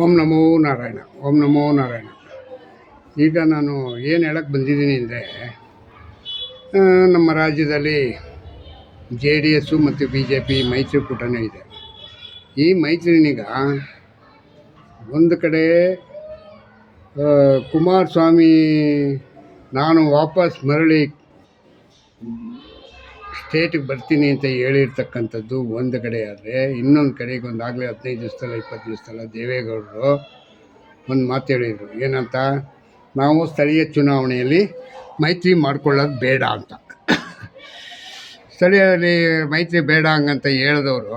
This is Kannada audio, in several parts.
ಓಂ ನಮೋ ನಾರಾಯಣ, ಓಂ ನಮೋ ನಾರಾಯಣ. ಈಗ ನಾನು ಏನು ಹೇಳಕ್ಕೆ ಬಂದಿದ್ದೀನಿ ಅಂದರೆ ನಮ್ಮ ರಾಜ್ಯದಲ್ಲಿ ಜೆ ಡಿ ಎಸ್ಸು ಮತ್ತು ಬಿ ಜೆ ಪಿ ಮೈತ್ರಿಕೂಟನೇ ಇದೆ. ಈ ಮೈತ್ರಿನೀಗ ಒಂದು ಕಡೆ ಕುಮಾರಸ್ವಾಮಿ ನಾನು ವಾಪಸ್ ಮರಳಿ ಸ್ಟೇಟಿಗೆ ಬರ್ತೀನಿ ಅಂತ ಹೇಳಿರ್ತಕ್ಕಂಥದ್ದು ಒಂದು ಕಡೆ ಆದರೆ, ಇನ್ನೊಂದು ಕಡೆಗೆ ಒಂದು ಆಗಲೇ ಹದಿನೈದು ದಿವಸದಲ್ಲ, ಇಪ್ಪತ್ತು ದಿವಸದಲ್ಲ ದೇವೇಗೌಡರು ಒಂದು ಮಾತು ಹೇಳಿದರು. ಏನಂತ? ನಾವು ಸ್ಥಳೀಯ ಚುನಾವಣೆಯಲ್ಲಿ ಮೈತ್ರಿ ಮಾಡ್ಕೊಳ್ಳೋದು ಬೇಡ ಅಂತ. ಸ್ಥಳೀಯರಲ್ಲಿ ಮೈತ್ರಿ ಬೇಡ ಹಂಗಂತ ಹೇಳಿದವರು,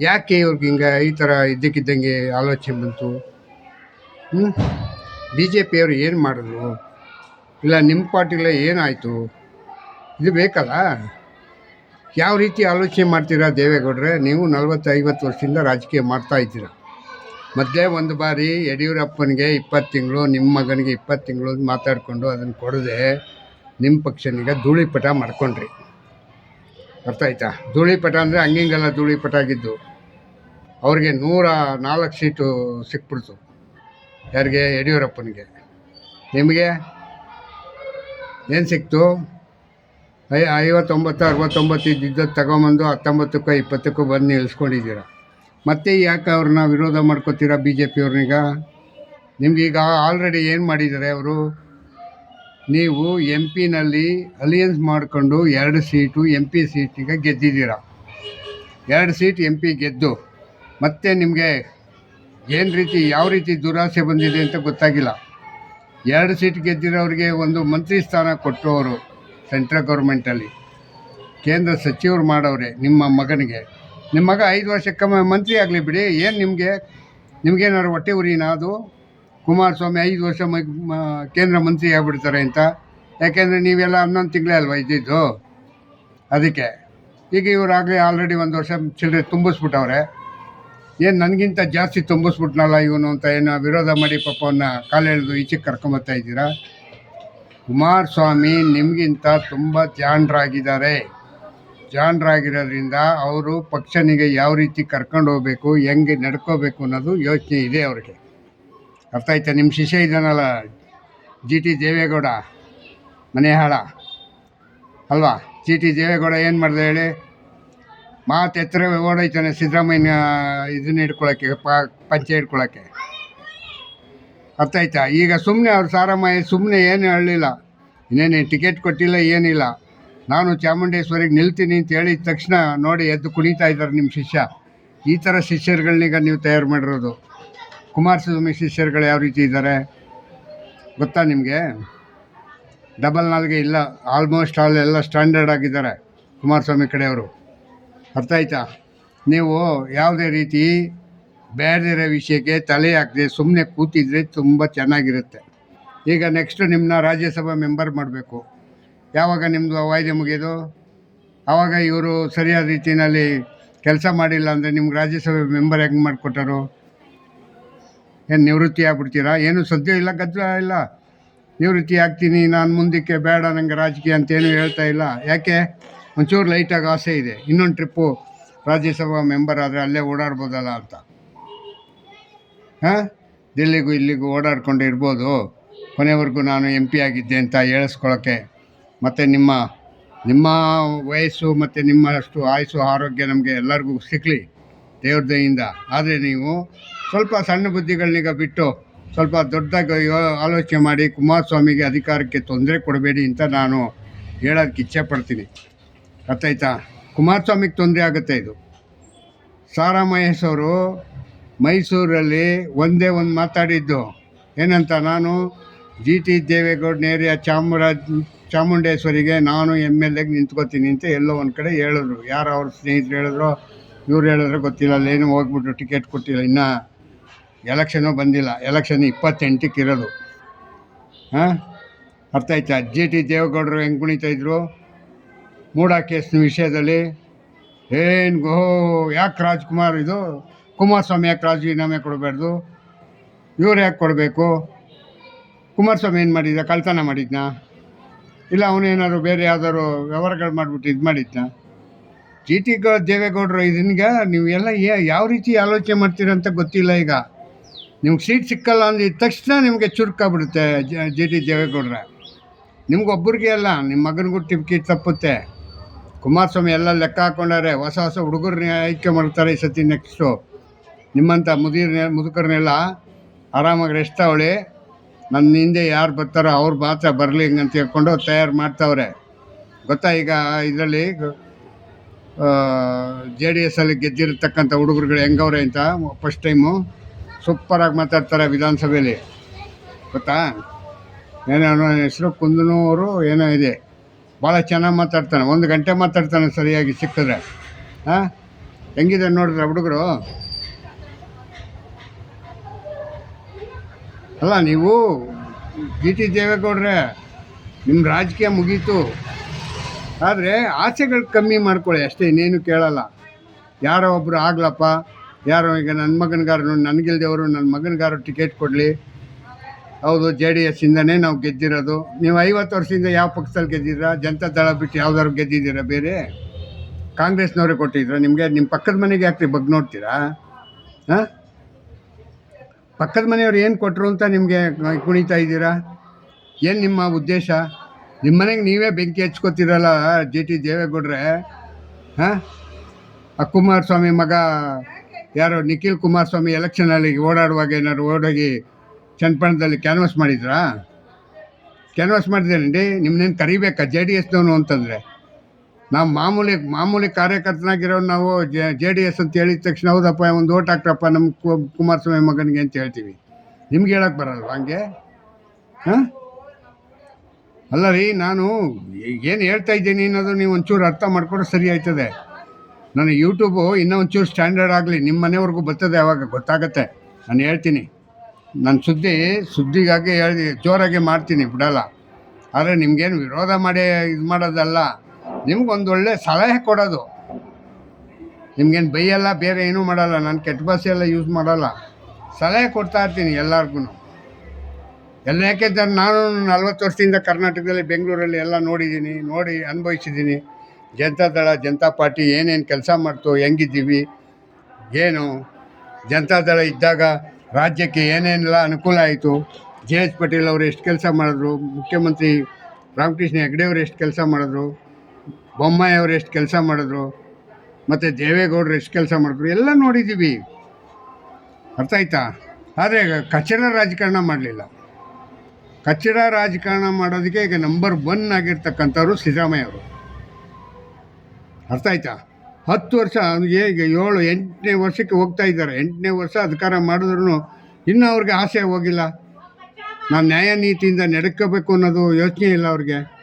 ಯಾಕೆ ಇವ್ರಿಗೆ ಹಿಂಗೆ ಈ ಥರ ಇದ್ದಕ್ಕಿದ್ದಂಗೆ ಆಲೋಚನೆ ಬಂತು? ಬಿ ಜೆ ಪಿಯವರು ಏನು ಮಾಡಿದ್ರು? ಇಲ್ಲ ನಿಮ್ಮ ಪಾರ್ಟಿಗಳೇ ಏನಾಯಿತು? ಇದು ಬೇಕಲ್ಲ? ಯಾವ ರೀತಿ ಆಲೋಚನೆ ಮಾಡ್ತೀರಾ ದೇವೇಗೌಡರೆ? ನೀವು ನಲವತ್ತು ಐವತ್ತು ವರ್ಷದಿಂದ ರಾಜಕೀಯ ಮಾಡ್ತಾ ಇದ್ದೀರಾ. ಮೊದಲೇ ಒಂದು ಬಾರಿ ಯಡಿಯೂರಪ್ಪನಿಗೆ ಇಪ್ಪತ್ತು ತಿಂಗಳು, ನಿಮ್ಮ ಮಗನಿಗೆ ಇಪ್ಪತ್ತು ತಿಂಗಳು ಮಾತಾಡಿಕೊಂಡು ಅದನ್ನು ಕೊಡದೆ ನಿಮ್ಮ ಪಕ್ಷನಿಗೆ ಧೂಳಿಪಟ ಮಾಡ್ಕೊಂಡ್ರಿ. ಅರ್ಥ ಆಯ್ತಾ? ಧೂಳಿಪಟ ಅಂದರೆ ಹಂಗಿಂಗೆಲ್ಲ ಧೂಳಿಪಟ ಆಗಿದ್ದು. ಅವ್ರಿಗೆ ನೂರ ನಾಲ್ಕು ಸೀಟು ಸಿಕ್ಬಿಡ್ತು ಯಾರಿಗೆ? ಯಡಿಯೂರಪ್ಪನಿಗೆ. ನಿಮಗೆ? ಏನು ಸಿಕ್ತು? ಐ, ಐವತ್ತೊಂಬತ್ತು, ಅರವತ್ತೊಂಬತ್ತು ಇದ್ದಿದ್ದದ್ದು ತಗೊಂಬಂದು ಹತ್ತೊಂಬತ್ತಕ್ಕೋ ಇಪ್ಪತ್ತಕ್ಕೂ ಬಂದು ನಿಲ್ಲಿಸ್ಕೊಂಡಿದ್ದೀರ ಮತ್ತೆ ಯಾಕೆ ಅವ್ರನ್ನ ವಿರೋಧ ಮಾಡ್ಕೋತೀರಾ ಬಿ ಜೆ ಪಿಯವ್ರನ್ನೀಗ ನಿಮ್ಗೀಗ ಆಲ್ರೆಡಿ ಏನು ಮಾಡಿದ್ದಾರೆ ಅವರು? ನೀವು ಎಂ ಪಿನಲ್ಲಿ ಅಲಿಯನ್ಸ್ ಮಾಡಿಕೊಂಡು ಎರಡು ಸೀಟು ಎಂ ಪಿ ಸೀಟಿಗೆ ಗೆದ್ದಿದ್ದೀರ? ಎರಡು ಸೀಟ್ ಎಂ ಪಿ ಗೆದ್ದು, ಮತ್ತೆ ನಿಮಗೆ ಏನು ರೀತಿ, ಯಾವ ರೀತಿ ದುರಾಸೆ ಬಂದಿದೆ ಅಂತ ಗೊತ್ತಾಗಿಲ್ಲ. ಎರಡು ಸೀಟ್ ಗೆದ್ದಿರೋರಿಗೆ ಒಂದು ಮಂತ್ರಿ ಸ್ಥಾನ ಕೊಟ್ಟು ಅವರು ಸೆಂಟ್ರಲ್ ಗೌರ್ಮೆಂಟಲ್ಲಿ. ಕೇಂದ್ರ ಸಚಿವರು ಮಾಡವ್ರೆ ನಿಮ್ಮ ಮಗನಿಗೆ. ನಿಮ್ಮ ಮಗ ಐದು ವರ್ಷಕ್ಕೊಮ್ಮೆ ಮಂತ್ರಿ ಆಗಲಿ ಬಿಡಿ, ಏನು ನಿಮಗೆ? ನಿಮಗೇನಾದ್ರು ಹೊಟ್ಟೆ ಉರಿನ ಅದು? ಕುಮಾರಸ್ವಾಮಿ ಐದು ವರ್ಷ ಕೇಂದ್ರ ಮಂತ್ರಿ ಆಗಿಬಿಡ್ತಾರೆ ಅಂತ. ಯಾಕೆಂದರೆ ನೀವೆಲ್ಲ ಹನ್ನೊಂದು ತಿಂಗಳೇ ಅಲ್ವಾ ಇದ್ದಿದ್ದು? ಅದಕ್ಕೆ. ಈಗ ಇವರಾಗಲೇ ಆಲ್ರೆಡಿ ಒಂದು ವರ್ಷ ಚಿಲ್ಲರೆ ತುಂಬಿಸ್ಬಿಟ್ಟವ್ರೆ. ಏನು ನನಗಿಂತ ಜಾಸ್ತಿ ತುಂಬಿಸ್ಬಿಟ್ನಲ್ಲ ಇವನು ಅಂತ, ಏನು ವಿರೋಧ ಮಾಡಿ ಪಾಪವನ್ನು ಕಾಲೆಳೆದು ಈಚೆಗೆ ಕರ್ಕೊಂಬರ್ತಾ ಇದ್ದೀರಾ? ಕುಮಾರಸ್ವಾಮಿ ನಿಮಗಿಂತ ತುಂಬ ಜಾಣರಾಗಿದ್ದಾರೆ ಜಾಣರಾಗಿರೋದ್ರಿಂದ ಅವರು ಪಕ್ಷನಿಗೆ ಯಾವ ರೀತಿ ಕರ್ಕೊಂಡು ಹೋಗಬೇಕು, ಹೆಂಗೆ ನಡ್ಕೋಬೇಕು ಅನ್ನೋದು ಯೋಚನೆ ಇದೆ ಅವ್ರಿಗೆ. ಅರ್ಥ ಆಯ್ತಾ? ನಿಮ್ಮ ಶಿಷ್ಯ ಇದ್ದಾನಲ್ಲ, ಜಿ ಟಿ ದೇವೇಗೌಡ, ಮನೆಹಾಳ. ಅಲ್ವಾ? ಜಿ ಟಿ ದೇವೇಗೌಡ ಏನು ಮಾಡಿದೆ ಹೇಳಿ? ಮಾತು ಎತ್ತರ ಓಡೈತಾನೆ ಸಿದ್ದರಾಮಯ್ಯನ ಇದನ್ನ ಹಿಡ್ಕೊಳಕ್ಕೆ ಪಂಚೆ ಹಿಡ್ಕೊಳಕ್ಕೆ. ಅರ್ಥ ಆಯ್ತಾ ಈಗ ಸುಮ್ಮನೆ ಅವ್ರು ಸಾರಮ್ಮ ಸುಮ್ಮನೆ ಏನು ಹೇಳಲಿಲ್ಲ. ಇನ್ನೇನು ಟಿಕೆಟ್ ಕೊಟ್ಟಿಲ್ಲ, ಏನಿಲ್ಲ. ನಾನು ಚಾಮುಂಡೇಶ್ವರಿಗೆ ನಿಲ್ತೀನಿ ಅಂತ ಹೇಳಿದ ತಕ್ಷಣ ನೋಡಿ ಎದ್ದು ಕುಣಿತಾ ಇದ್ದಾರೆ ನಿಮ್ಮ ಶಿಷ್ಯ. ಈ ಥರ ಶಿಷ್ಯರುಗಳನ್ನೀಗ ನೀವು ತಯಾರು ಮಾಡಿರೋದು. ಕುಮಾರಸ್ವಾಮಿ ಶಿಷ್ಯರುಗಳು ಯಾವ ರೀತಿ ಇದ್ದಾರೆ? ಗೊತ್ತಾ ನಿಮಗೆ? ಡಬಲ್ ನಾಲ್ಗೆ ಇಲ್ಲ, ಆಲ್ಮೋಸ್ಟ್ ಆಲ್ ಎಲ್ಲ ಸ್ಟ್ಯಾಂಡರ್ಡ್ ಆಗಿದ್ದಾರೆ ಕುಮಾರಸ್ವಾಮಿ ಕಡೆಯವರು. ಅರ್ಥ ಆಯ್ತಾ ನೀವು ಯಾವುದೇ ರೀತಿ ಬೇಡದಿರೋ ವಿಷಯಕ್ಕೆ ತಲೆ ಹಾಕದೆ ಸುಮ್ಮನೆ ಕೂತಿದ್ರೆ ತುಂಬ ಚೆನ್ನಾಗಿರುತ್ತೆ. ಈಗ ನೆಕ್ಸ್ಟ್ ನಿಮ್ಮನ್ನ ರಾಜ್ಯಸಭಾ ಮೆಂಬರ್ ಮಾಡಬೇಕು. ಯಾವಾಗ ನಿಮ್ಮದು ವಾಯ್ದೆ ಮುಗಿಯೋದು? ಆವಾಗ ಇವರು ಸರಿಯಾದ ರೀತಿಯಲ್ಲಿ ಕೆಲಸ ಮಾಡಿಲ್ಲ ಅಂದರೆ ನಿಮ್ಗೆ ರಾಜ್ಯಸಭೆ ಮೆಂಬರ್ ಹೆಂಗೆ ಮಾಡಿಕೊಟ್ಟರು? ಏನು ನಿವೃತ್ತಿ ಆಗ್ಬಿಡ್ತೀರಾ? ಏನು ಸದ್ಯ ಇಲ್ಲ ಗದ್ದಲ ಇಲ್ಲ. ನಿವೃತ್ತಿ ಆಗ್ತೀನಿ, ನಾನು ಮುಂದಕ್ಕೆ ಬೇಡ ನನಗೆ ರಾಜಕೀಯ ಅಂತೇನು ಹೇಳ್ತಾ ಇಲ್ಲ. ಯಾಕೆ? ಒಂಚೂರು ಲೈಟಾಗಿ ಆಸೆ ಇದೆ. ಇನ್ನೊಂದು ಟ್ರಿಪ್ಪು ರಾಜ್ಯಸಭಾ ಮೆಂಬರ್ ಆದರೆ ಅಲ್ಲೇ ಓಡಾಡ್ಬೋದಲ್ಲ ಅಂತ. ಹಾಂ? ದಿಲ್ಲಿಗೂ ಇಲ್ಲಿಗೂ ಓಡಾಡ್ಕೊಂಡು ಇರ್ಬೋದು. ಕೊನೆವರೆಗೂ ನಾನು ಎಂ ಪಿ ಆಗಿದ್ದೆ ಅಂತ ಹೇಳಿಸ್ಕೊಳ್ಳೋಕ್ಕೆ ಮತ್ತು ನಿಮ್ಮ ನಿಮ್ಮ ವಯಸ್ಸು ಮತ್ತು ನಿಮ್ಮಷ್ಟು ಆಯಸ್ಸು ಆರೋಗ್ಯ ನಮಗೆ ಎಲ್ಲರಿಗೂ ಸಿಕ್ಕಲಿ ದೇವ್ರ ದಯಿಂದ ಆದರೆ ನೀವು ಸ್ವಲ್ಪ ಸಣ್ಣ ಬುದ್ಧಿಗಳನ್ನೀಗ ಬಿಟ್ಟು ಸ್ವಲ್ಪ ದೊಡ್ಡದಾಗಿ ಆಲೋಚನೆ ಮಾಡಿ ಕುಮಾರಸ್ವಾಮಿಗೆ ಅಧಿಕಾರಕ್ಕೆ ತೊಂದರೆ ಕೊಡಬೇಡಿ ಅಂತ ನಾನು ಹೇಳೋದಕ್ಕೆ ಇಚ್ಛೆ ಪಡ್ತೀನಿ ಗೊತ್ತಾಯ್ತಾ ಕುಮಾರಸ್ವಾಮಿಗೆ ತೊಂದರೆ ಆಗುತ್ತೆ ಇದು. ಸಾರಾ ಮಹೇಶ್ ಅವರು ಮೈಸೂರಲ್ಲಿ ಒಂದೇ ಒಂದು ಮಾತಾಡಿದ್ದು. ಏನಂತ ನಾನು, ಜಿ ಟಿ ದೇವೇಗೌಡ ನೇರಿಯ ಚಾಮರಾಜ, ಚಾಮುಂಡೇಶ್ವರಿಗೆ ನಾನು ಎಂ ಎಲ್ ಎಗೆ ನಿಂತ್ಕೋತೀನಿ ಅಂತ ಎಲ್ಲೋ ಒಂದು ಕಡೆ ಹೇಳಿದ್ರು. ಯಾರು ಅವ್ರ ಸ್ನೇಹಿತರು ಹೇಳಿದ್ರು, ಇವ್ರು ಹೇಳಿದ್ರೆ ಗೊತ್ತಿಲ್ಲ. ಅಲ್ಲೇನು ಹೋಗ್ಬಿಟ್ಟು ಟಿಕೆಟ್ ಕೊಟ್ಟಿಲ್ಲ. ಇನ್ನೂ ಎಲೆಕ್ಷನು ಬಂದಿಲ್ಲ. ಎಲೆಕ್ಷನ್ ಇಪ್ಪತ್ತೆಂಟಕ್ಕೆ ಇರೋದು. ಹಾಂ? ಅರ್ಥ ಆಯ್ತಾ? ಜಿ ಟಿ ದೇವೇಗೌಡರು ಹೆಂಗೆ ಕುಣಿತಾ ಇದ್ರು? ಮೂಡಾ ಕೇಸ್ನ ವಿಷಯದಲ್ಲಿ. ಏನು ಗೋ, ಯಾಕೆ ರಾಜ್ಕುಮಾರ್ ಇದು? ಕುಮಾರಸ್ವಾಮಿ ಯಾಕೆ ರಾಜೀನಾಮೆ ಕೊಡಬಾರ್ದು? ಇವ್ರು ಯಾಕೆ ಕೊಡಬೇಕು? ಕುಮಾರಸ್ವಾಮಿ ಏನು ಮಾಡಿದ್ದ? ಕಳ್ತನ ಮಾಡಿದ್ನಾ? ಇಲ್ಲ ಅವನೇನಾದ್ರು ಬೇರೆ ಯಾವ್ದಾದ್ರು ವ್ಯವಹಾರಗಳು ಮಾಡಿಬಿಟ್ಟು ಇದು ಮಾಡಿದ್ನಾ? ಜಿ ಟಿ ದೇವೇಗೌಡರು ಇದನ್ಗೆ ನೀವು ಎಲ್ಲ ಯಾವ ರೀತಿ ಆಲೋಚನೆ ಮಾಡ್ತೀರಂತ ಗೊತ್ತಿಲ್ಲ ಈಗ. ನಿಮ್ಗೆ ಸೀಟ್ ಸಿಕ್ಕಲ್ಲ ಅಂದಿದ ತಕ್ಷಣ ನಿಮಗೆ ಚುರುಕಾಗ್ಬಿಡುತ್ತೆ ಜಿ ಟಿ ದೇವೇಗೌಡ್ರೆ. ನಿಮ್ಗೊಬ್ಬರಿಗೆ ಅಲ್ಲ ನಿಮ್ಮ ಮಗನಿಗೂ ಟಿಪ್ಕಿ ತಪ್ಪುತ್ತೆ. ಕುಮಾರಸ್ವಾಮಿ ಎಲ್ಲ ಲೆಕ್ಕ ಹಾಕೊಂಡಾರೆ ಹೊಸ ಹೊಸ ಹುಡುಗರನ್ನ ಆಯ್ಕೆ ಮಾಡ್ತಾರೆ ಈ ಸತಿ ನೆಕ್ಸ್ಟು ನಿಮ್ಮಂಥ ಮುದಿರ್ನೆ ಮುದುಕರನ್ನೆಲ್ಲ ಆರಾಮಾಗಿ ರೆಸ್ಟ್ ತಗೊಳ್ಳಿ. ನನ್ನ ಹಿಂದೆ ಯಾರು ಬರ್ತಾರೋ ಅವ್ರು ಮಾತ್ರ ಬರಲಿ ಅಂತ ಹೇಳ್ಕೊಂಡು ತಯಾರು ಮಾಡ್ತಾವ್ರೆ. ಗೊತ್ತಾ ಈಗ ಇದರಲ್ಲಿ ಜೆ ಡಿ ಎಸ್ಸಲ್ಲಿ ಗೆದ್ದಿರತಕ್ಕಂಥ ಹುಡುಗರುಗಳು ಹೆಂಗವ್ರೆ ಅಂತ ಫಸ್ಟ್ ಟೈಮು ಸೂಪರಾಗಿ ಮಾತಾಡ್ತಾರೆ ವಿಧಾನಸಭೆಯಲ್ಲಿ. ಗೊತ್ತಾ? ಏನೋ ಹೆಸರು ಕುಂದನೂರು ಏನೋ ಇದೆ. ಭಾಳ ಚೆನ್ನಾಗಿ ಮಾತಾಡ್ತಾನೆ. ಒಂದು ಗಂಟೆ ಮಾತಾಡ್ತಾನೆ ಸರಿಯಾಗಿ ಸಿಕ್ಕಿದ್ರೆ. ಹಾಂ ಹೆಂಗಿದೆ ನೋಡಿದ್ರೆ ಹುಡುಗರು? ಅಲ್ಲ, ನೀವು ಜಿ ಟಿ ದೇವೇಗೌಡ್ರೆ ನಿಮ್ಮ ರಾಜಕೀಯ ಮುಗೀತು. ಆದರೆ ಆಸೆಗಳು ಕಮ್ಮಿ ಮಾಡ್ಕೊಳ್ಳಿ ಅಷ್ಟೇ, ಇನ್ನೇನು ಕೇಳಲ್ಲ. ಯಾರೋ ಒಬ್ಬರು ಆಗ್ಲಪ್ಪ, ಯಾರೋ ಈಗ ನನ್ನ ಮಗನಿಗಾರು ನನಗಿಲ್ದೇವರು ನನ್ನ ಮಗನಿಗಾರು ಟಿಕೆಟ್ ಕೊಡಲಿ. ಹೌದು, ಜೆ ಡಿ ಎಸ್ಸಿಂದನೇ ನಾವು ಗೆದ್ದಿರೋದು. ನೀವು ಐವತ್ತು ವರ್ಷದಿಂದ ಯಾವ ಪಕ್ಷದಲ್ಲಿ ಗೆದ್ದಿದ್ದೀರಾ? ಜನತಾ ದಳ ಬಿಟ್ಟು ಯಾವ್ದಾದ್ರು ಗೆದ್ದಿದ್ದೀರಾ ಬೇರೆ? ಕಾಂಗ್ರೆಸ್ನವ್ರಿಗೆ ಕೊಟ್ಟಿದ್ರ, ನಿಮಗೆ ನಿಮ್ಮ ಪಕ್ಕದ ಮನೆಗೆ ಯಾಕೆ ಬಗ್ಗೆ ನೋಡ್ತೀರಾ? ಹಾಂ? ಪಕ್ಕದ ಮನೆಯವ್ರು ಏನು ಕೊಟ್ಟರು ಅಂತ ನಿಮಗೆ ಕುಣಿತಾ ಇದ್ದೀರಾ? ಏನು ನಿಮ್ಮ ಉದ್ದೇಶ? ನಿಮ್ಮ ಮನೆಗೆ ನೀವೇ ಬೆಂಕಿ ಹಚ್ಕೋತೀರಲ್ಲ ಜಿ ಟಿ ದೇವೇಗೌಡ್ರೆ? ಹಾಂ? ಆ ಕುಮಾರಸ್ವಾಮಿ ಮಗ ಯಾರೋ, ನಿಖಿಲ್ ಕುಮಾರಸ್ವಾಮಿ ಎಲೆಕ್ಷನಲ್ಲಿ ಓಡಾಡುವಾಗ ಏನಾದ್ರು ಓಡೋಗಿ ಚನ್ನಪಣದಲ್ಲಿ ಕ್ಯಾನ್ವಾಸ್ ಮಾಡಿದ್ರಾ? ಕ್ಯಾನ್ವಾಸ್ ಮಾಡಿದ್ದೇನೆ. ನಿಮ್ಮನ್ನೇನು ಕರಿಬೇಕಾ? ಜೆ ಡಿ ಎಸ್ನವನು ಅಂತಂದರೆ. ನಾವು ಮಾಮೂಲಿ ಮಾಮೂಲಿ ಕಾರ್ಯಕರ್ತನಾಗಿರೋ ನಾವು ಜೆ ಡಿ ಎಸ್ ಅಂತ ಹೇಳಿದ ತಕ್ಷಣ ಹೌದಪ್ಪ, ಒಂದು ಓಟ್ ಹಾಕ್ರಪ್ಪ ನಮ್ಮ ಕುಮಾರಸ್ವಾಮಿ ಮಗನಿಗೆ ಅಂತ ಹೇಳ್ತೀವಿ. ನಿಮ್ಗೆ ಹೇಳಕ್ಕೆ ಬರಲ್ವ ಹಂಗೆ? ಹಾಂ? ಅಲ್ಲ ರೀ, ನಾನು ಏನು ಹೇಳ್ತಾ ಇದ್ದೀನಿ ಅನ್ನೋದು ನೀವು ಒಂಚೂರು ಅರ್ಥ ಮಾಡ್ಕೊಂಡ್ರೆ ಸರಿ ಆಯ್ತದೆ. ನನ್ನ ಯೂಟ್ಯೂಬು ಇನ್ನೂ ಒಂಚೂರು ಸ್ಟ್ಯಾಂಡರ್ಡ್ ಆಗಲಿ ನಿಮ್ಮ ಮನೆವರೆಗೂ ಬರ್ತದೆ ಅವಾಗ, ಗೊತ್ತಾಗತ್ತೆ. ನಾನು ಹೇಳ್ತೀನಿ. ನನ್ನ ಸುದ್ದಿ, ಸುದ್ದಿಗಾಗಿ ಹೇಳಿ, ಜೋರಾಗಿ ಮಾಡ್ತೀನಿ ಬಿಡಲ್ಲ. ಆದರೆ ನಿಮ್ಗೇನು ವಿರೋಧ ಮಾಡಿ, ಇದು ಮಾಡೋದಲ್ಲ. ನಿಮ್ಗೊಂದು ಒಳ್ಳೆ ಸಲಹೆ ಕೊಡೋದು. ನಿಮ್ಗೇನು ಬೈಯಲ್ಲ, ಬೇರೆ ಏನೂ ಮಾಡಲ್ಲ, ನಾನು ಕೆಟ್ಟ ಭಾಷೆ ಎಲ್ಲ ಯೂಸ್ ಮಾಡಲ್ಲ. ಸಲಹೆ ಕೊಡ್ತಾ ಇರ್ತೀನಿ ಎಲ್ಲರಿಗೂ ಎಲ್ಲ ಯಾಕೆಂದ್ರೆ ನಾನು ನಲ್ವತ್ತು ವರ್ಷದಿಂದ ಕರ್ನಾಟಕದಲ್ಲಿ ಬೆಂಗಳೂರಲ್ಲಿ ಎಲ್ಲ ನೋಡಿದ್ದೀನಿ, ನೋಡಿ ಅನುಭವಿಸಿದ್ದೀನಿ. ಜನತಾದಳ ಜನತಾ ಪಾರ್ಟಿ ಏನೇನು ಕೆಲಸ ಮಾಡ್ತು, ಹೆಂಗಿದ್ದೀವಿ, ಏನು, ಜನತಾ ದಳ ಇದ್ದಾಗ ರಾಜ್ಯಕ್ಕೆ ಏನೇನೆಲ್ಲ ಅನುಕೂಲ ಆಯಿತು, ಜೆ ಎಚ್ ಪಟೇಲ್ ಅವರು ಎಷ್ಟು ಕೆಲಸ ಮಾಡಿದ್ರು, ಮುಖ್ಯಮಂತ್ರಿ ರಾಮಕೃಷ್ಣ ಹೆಗಡೆ ಅವರು ಎಷ್ಟು ಕೆಲಸ ಮಾಡಿದ್ರು ಬೊಮ್ಮಾಯಿ ಅವರು ಎಷ್ಟು ಕೆಲಸ ಮಾಡಿದ್ರು, ಮತ್ತು ದೇವೇಗೌಡರು ಎಷ್ಟು ಕೆಲಸ ಮಾಡಿದ್ರು, ಎಲ್ಲ ನೋಡಿದ್ದೀವಿ. ಅರ್ಥ ಆಯ್ತಾ? ಆದರೆ ಕಚಡ ರಾಜಕಾರಣ ಮಾಡಲಿಲ್ಲ. ಕಚ್ಚಡ ರಾಜಕಾರಣ ಮಾಡೋದಕ್ಕೆ ಈಗ ನಂಬರ್ ಒನ್ ಆಗಿರ್ತಕ್ಕಂಥವ್ರು ಸಿದ್ದರಾಮಯ್ಯ ಅವರು. ಅರ್ಥ ಆಯ್ತಾ? ಹತ್ತು ವರ್ಷ ಈಗ ಏಳು, ಎಂಟನೇ ವರ್ಷಕ್ಕೆ ಹೋಗ್ತಾ ಇದ್ದಾರೆ. ಎಂಟನೇ ವರ್ಷ ಅಧಿಕಾರ ಮಾಡಿದ್ರು ಇನ್ನೂ ಅವ್ರಿಗೆ ಆಸೆ ಹೋಗಿಲ್ಲ. ನಾವು ನ್ಯಾಯ ನೀತಿಯಿಂದ ನಡ್ಕೋಬೇಕು ಅನ್ನೋದು ಯೋಚನೆ ಇಲ್ಲ ಅವ್ರಿಗೆ.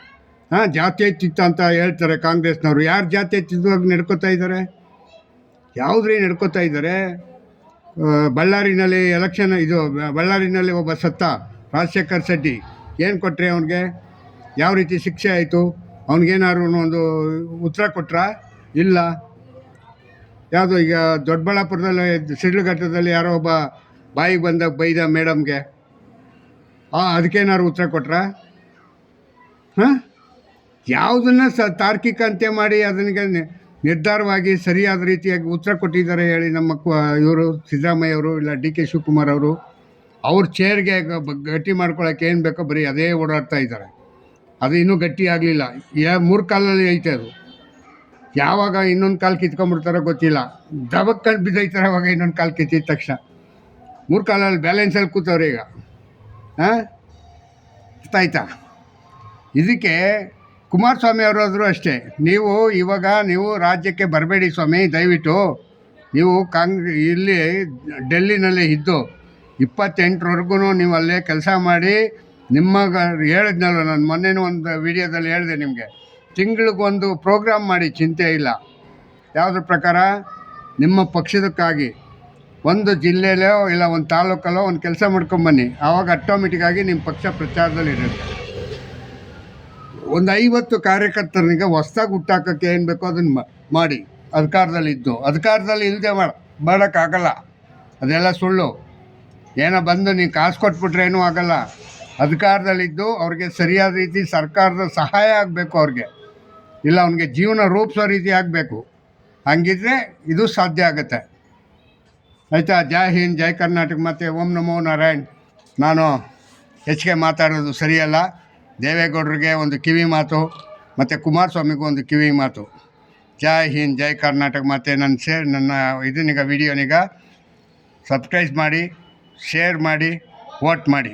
ಹಾಂ ಜಾತ್ಯತೀತ ಅಂತ ಹೇಳ್ತಾರೆ ಕಾಂಗ್ರೆಸ್ನವರು. ಯಾರು ಜಾತ್ಯತೀತವಾಗಿ ನಡ್ಕೋತಾ ಇದ್ದಾರೆ? ಯಾವುದ್ರಿ ನಡ್ಕೋತಾ ಇದ್ದಾರೆ? ಬಳ್ಳಾರಿನಲ್ಲಿ ಎಲೆಕ್ಷನ್ ಇದು, ಬಳ್ಳಾರಿನಲ್ಲಿ ಒಬ್ಬ ಸತ್ತ, ರಾಜಶೇಖರ್ ಶೆಟ್ಟಿ, ಏನು ಕೊಟ್ಟರೆ ಅವನಿಗೆ? ಯಾವ ರೀತಿ ಶಿಕ್ಷೆ ಆಯಿತು? ಅವ್ನಿಗೇನಾದ್ರು ಒಂದು ಉತ್ತರ ಕೊಟ್ರಾ? ಇಲ್ಲ. ಯಾವುದು ಈಗ ದೊಡ್ಡಬಳ್ಳಾಪುರದಲ್ಲಿ ಸಿಡ್ಲಘಟ್ಟದಲ್ಲಿ ಯಾರೋ ಒಬ್ಬ ಬಾಯಿಗೆ ಬಂದ ಬೈದ ಮೇಡಮ್ಗೆ. ಆ, ಅದಕ್ಕೇನಾದ್ರು ಉತ್ತರ ಕೊಟ್ರಾ? ಹಾಂ? ಯಾವುದನ್ನು ಸ ತಾರ್ಕಿಕ ಅಂತ್ಯ ಮಾಡಿ ಅದನಿಗೆ ನಿರ್ಧಾರವಾಗಿ ಸರಿಯಾದ ರೀತಿಯಾಗಿ ಉತ್ತರ ಕೊಟ್ಟಿದ್ದಾರೆ ಹೇಳಿ ನಮ್ಮ ಇವರು ಸಿದ್ದರಾಮಯ್ಯ ಅವರು ಇಲ್ಲ ಡಿ ಕೆ ಶಿವಕುಮಾರ್ ಅವರು, ಅವ್ರ ಚೇರ್ಗೆ ಗಟ್ಟಿ ಮಾಡ್ಕೊಳಕ್ಕೆ ಏನು ಬೇಕೋ ಬರೀ ಅದೇ ಓಡಾಡ್ತಾ ಇದ್ದಾರೆ. ಅದು ಇನ್ನೂ ಗಟ್ಟಿ ಆಗಲಿಲ್ಲ. ಯಾ ಮೂರು ಕಾಲಲ್ಲಿ ಐತೆ ಅದು. ಯಾವಾಗ ಇನ್ನೊಂದು ಕಾಲು ಕಿತ್ಕೊಂಡ್ಬಿಡ್ತಾರೋ ಗೊತ್ತಿಲ್ಲ. ದಬಕ್ಕಂಡು ಬಿದ್ದೈತಾರೆ ಅವಾಗ ಇನ್ನೊಂದು ಕಾಲು ಕಿತ್ತಿದ ತಕ್ಷಣ. ಮೂರು ಕಾಲಲ್ಲಿ ಬ್ಯಾಲೆನ್ಸಲ್ಲಿ ಕೂತವ್ರೆ ಈಗ. ಹಾಂ ಆಯ್ತಾ ಇದಕ್ಕೆ ಕುಮಾರಸ್ವಾಮಿ ಅವರಾದರೂ ಅಷ್ಟೇ. ನೀವು ಇವಾಗ ನೀವು ರಾಜ್ಯಕ್ಕೆ ಬರಬೇಡಿ ಸ್ವಾಮಿ, ದಯವಿಟ್ಟು. ನೀವು ಕಾಂಗ್ರೆ ಇಲ್ಲಿ ಡೆಲ್ಲಿನಲ್ಲಿ ಇದ್ದು ಇಪ್ಪತ್ತೆಂಟರವರೆಗೂ ನೀವು ಅಲ್ಲೇ ಕೆಲಸ ಮಾಡಿ. ನಿಮ್ಮ ಹೇಳಿದ್ನಲ್ಲ ನಾನು ಮೊನ್ನೆನೂ ಒಂದು ವಿಡಿಯೋದಲ್ಲಿ ಹೇಳಿದೆ ನಿಮಗೆ. ತಿಂಗಳಿಗೊಂದು ಪ್ರೋಗ್ರಾಮ್ ಮಾಡಿ, ಚಿಂತೆ ಇಲ್ಲ. ಯಾವುದ್ರ ಪ್ರಕಾರ? ನಿಮ್ಮ ಪಕ್ಷದಕ್ಕಾಗಿ. ಒಂದು ಜಿಲ್ಲೆಯಲ್ಲೋ ಇಲ್ಲ ಒಂದು ತಾಲೂಕಲ್ಲೋ ಒಂದು ಕೆಲಸ ಮಾಡ್ಕೊಂಬನ್ನಿ. ಆವಾಗ ಆಟೋಮೆಟಿಕ್ಕಾಗಿ ನಿಮ್ಮ ಪಕ್ಷ ಪ್ರಚಾರದಲ್ಲಿ ಇರುತ್ತೆ ಒಂದು ಐವತ್ತು ಕಾರ್ಯಕರ್ತರಿಗೆ ಹೊಸ್ದಾಗಿ ಹುಟ್ಟಾಕಕ್ಕೆ ಏನು ಬೇಕೋ ಅದನ್ನು ಮಾಡಿ. ಅಧಿಕಾರದಲ್ಲಿದ್ದು. ಅಧಿಕಾರದಲ್ಲಿ ಇಲ್ಲದೆ ಮಾಡ, ಮಾಡೋಕ್ಕಾಗಲ್ಲ. ಅದೆಲ್ಲ ಸುಳ್ಳು. ಏನೋ ಬಂದು ನೀವು ಕಾಸು ಕೊಟ್ಬಿಟ್ರೆ ಏನೂ ಆಗಲ್ಲ. ಅಧಿಕಾರದಲ್ಲಿದ್ದು ಅವ್ರಿಗೆ ಸರಿಯಾದ ರೀತಿ ಸರ್ಕಾರದ ಸಹಾಯ ಆಗಬೇಕು ಅವ್ರಿಗೆ. ಇಲ್ಲ ಅವನಿಗೆ ಜೀವನ ರೂಪಿಸೋ ರೀತಿ ಆಗಬೇಕು. ಹಂಗಿದ್ರೆ ಇದು ಸಾಧ್ಯ ಆಗುತ್ತೆ. ಆಯಿತಾ? ಜೈ ಹಿಂದ್, ಜೈ ಕರ್ನಾಟಕ. ಮತ್ತು ಓಂ ನಮೋ ನಾರಾಯಣ್. ನಾನು ಹೆಚ್ಚಿಗೆ ಮಾತಾಡೋದು ಸರಿಯಲ್ಲ. ದೇವೇಗೌಡರಿಗೆ ಒಂದು ಕಿವಿ ಮಾತು, ಮತ್ತು ಕುಮಾರಸ್ವಾಮಿಗೂ ಒಂದು ಕಿವಿ ಮಾತು. ಜೈ ಹಿಂದ್, ಜೈ ಕರ್ನಾಟಕ. ಮತ್ತು ನನ್ನ ಸೇ ನನ್ನ ಇದನ್ನೀಗ, ವಿಡಿಯೋನೀಗ ಸಬ್ಸ್ಕ್ರೈಬ್ ಮಾಡಿ ಶೇರ್ ಮಾಡಿ ವೋಟ್ ಮಾಡಿ.